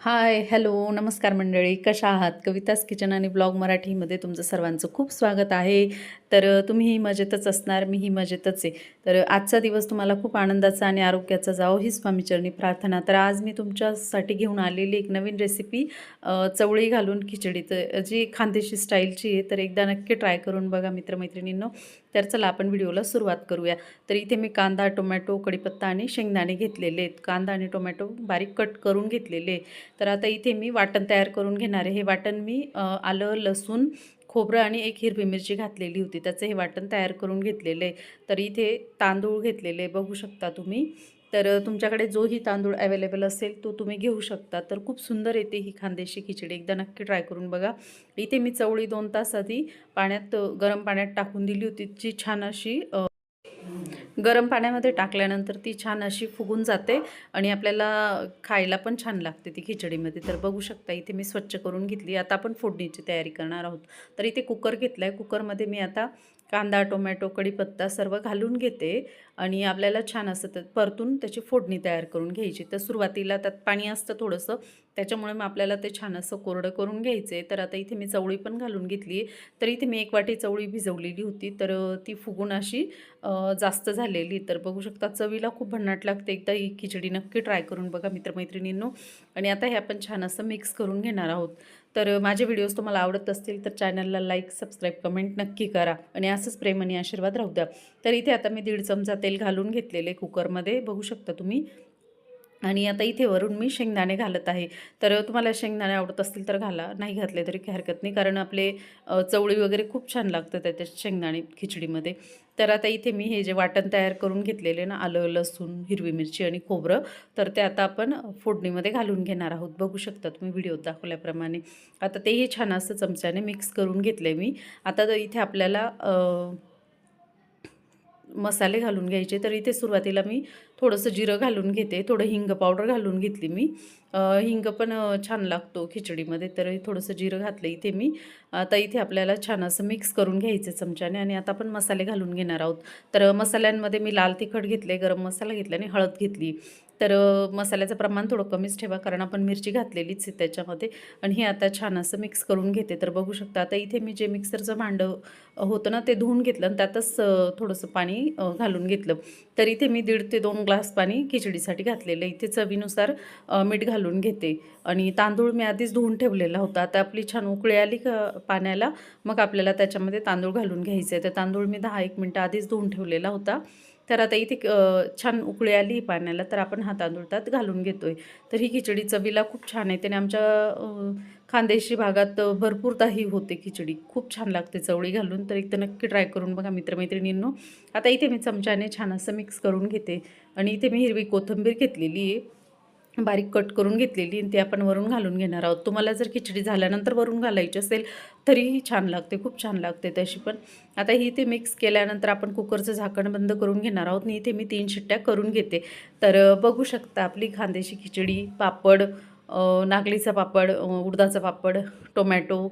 Hi hello नमस्कार मंडळी. कशा आहात? कवितास किचन आणि ब्लॉग मराठीमध्ये तुमचं सर्वांचं खूप स्वागत आहे. तर तुम्ही ही मजेतच असणार मीही मजेतच आहे. तर आजचा दिवस तुम्हाला खूप आनंदाचा आणि आरोग्याचा जावो ही स्वामीचरणी प्रार्थना. तर आज मी तुमच्यासाठी घेऊन आलेली एक नवीन रेसिपी चवळी घालून खिचडी. तर जी खानदेशी स्टाईलची आहे तर एकदा नक्की ट्राय करून बघा मित्रमैत्रिणींनो. तर चला आपण व्हिडिओला सुरुवात करूया. तर इथे मी कांदा टोमॅटो कढीपत्ता आणि शेंगदाणे घेतलेले आहेत. कांदा आणि टोमॅटो बारीक कट करून घेतलेले तर आता इथे मी वाटण तयार करून घेणार आहे. हे वाटण मी आलं लसूण खोबरं आणि एक हिरवी मिरची घातलेली होती. त्याचं हे वाटण तयार करून घेतलेलं आहे. तर इथे तांदूळ घेतलेले बघू शकता तुम्ही. तर तुमच्याकडे जोही तांदूळ अवेलेबल असेल तो तुम्ही घेऊ शकता. तर खूप सुंदर येते ही खांदेशी खिचडी. एकदा नक्की ट्राय करून बघा. इथे मी चवळी दोन तास आधी पाण्यात गरम पाण्यात टाकून दिली होती. जी छान अशी गरम पाण्यामध्ये टाकल्यानंतर ती छान अशी फुगून जाते आणि आपल्याला खायला पण छान लागते ती खिचडीमध्ये. तर बघू शकता इथे मी स्वच्छ करून घेतली. आता आपण फोडणीची तयारी करणार आहोत. तर इथे कुकर घेतला आहे कुकरमध्ये मी आता कांदा टोमॅटो कढीपत्ता सर्व घालून घेते आणि आपल्याला छान असं तर परतून त्याची फोडणी तयार करून घ्यायची. तर सुरुवातीला त्यात पाणी असतं थोडंसं त्याच्यामुळे मग आपल्याला ते छान असं कोरडं करून घ्यायचं. आहे तर आता इथे मी चवळी पण घालून घेतली. तर इथे मी एक वाटी चवळी भिजवलेली होती. तर ती फुगून अशी जास्त झालेली. तर बघू शकता चवीला खूप भन्नाट लागते. एकदा ही खिचडी नक्की ट्राय करून बघा मित्रमैत्रिणींनो. आणि आता हे आपण छान असं मिक्स करून घेणार आहोत. तर माझे व्हिडिओज तुम्हाला आवडत असतील तर चॅनलला लाईक सबस्क्राईब कमेंट नक्की करा आणि असंच प्रेम आणि आशीर्वाद राहू द्या. तर इथे आता मी दीड चमचा तेल घालून घेतलेले कुकरमध्ये बघू शकता तुम्ही आणि आता इथे वरून मी शेंगदाणे घालत आहे. तर तुम्हाला शेंगदाणे आवडत असतील तर घाला नाही घातले तरी काही हरकत नाही. कारण आपले चवळी वगैरे खूप छान लागतं त्याच्या शेंगदाणे खिचडीमध्ये. तर आता इथे मी हे जे वाटण तयार करून घेतलेले ना आलं लसूण हिरवी मिरची आणि खोबरं तर ते आता आपण फोडणीमध्ये घालून घेणार आहोत. बघू शकता तुम्ही व्हिडिओ दाखवल्याप्रमाणे. आता तेही छान असं चमच्याने मिक्स करून घेतले मी. आता तर इथे आपल्याला मसाले घालून घ्यायचे. तर इथे सुरुवातीला मी थोडंसं जिरं घालून घेते थोडं हिंग पावडर घालून घेतली मी. हिंग पण छान लागतो खिचडीमध्ये तर थोडंसं जिरं घातलं इथे मी. आता इथे आपल्याला छान असं मिक्स करून घ्यायचं चमच्याने आणि आता आपण मसाले घालून घेणार आहोत. तर मसाल्यांमध्ये मी लाल तिखट घेतले गरम मसाला घेतला आणि हळद घेतली. तर मसाल्याचं प्रमाण थोडं कमीच ठेवा कारण आपण मिरची घातलेलीच आहे त्याच्यामध्ये. आणि हे आता छान असं मिक्स करून घेते तर बघू शकता. आता इथे मी जे मिक्सरचं भांडं होतं ना ते धुवून घेतलं आणि त्यातच थोडंसं पाणी घालून घेतलं. तर इथे मी दीड ते दोन ग्लास पाणी खिचडीसाठी घातलेलं इथे चवीनुसार मीठ घालून घेते. आणि तांदूळ मी आधीच धुवून ठेवलेला होता. आता आपली छान उकळी आली का पाण्याला. मग आपल्याला त्याच्यामध्ये तांदूळ घालून घ्यायचे आहे. तर तांदूळ मी दहा एक मिनटं आधीच धुवून ठेवलेला होता. तर आता इथे छान उकळी आली पाण्याला. तर आपण हा तांदूळ त्यात घालून घेतो आहे तर ही खिचडी चवीला खूप छान आहे. त्याने आमच्या खानदेशी भागात भरपूर ताही होते खिचडी. खूप छान लागते चवळी घालून. तर एकदा नक्की ट्राय करून बघा मित्रमैत्रिणींनो. आता इथे मी चमच्याने छान असं मिक्स करून घेते. आणि इथे मी हिरवी कोथिंबीर घेतलेली आहे. बारीक कट करून घेतलेली आणि ती आपण वरून घालून घेणार आहोत. तुम्हाला जर खिचडी झाल्यानंतर वरून घालायची असेल तरीही छान लागते. खूप छान लागते तशी पण. आता ही ते मिक्स केल्यानंतर आपण कुकरचं झाकण बंद करून घेणार आहोत. आणि इथे मी तीन शिट्ट्या करून घेते. तर बघू शकता आपली खांदेशी खिचडी पापड नागलीचा पापड उडदाचं उडदाचा पापड टोमॅटो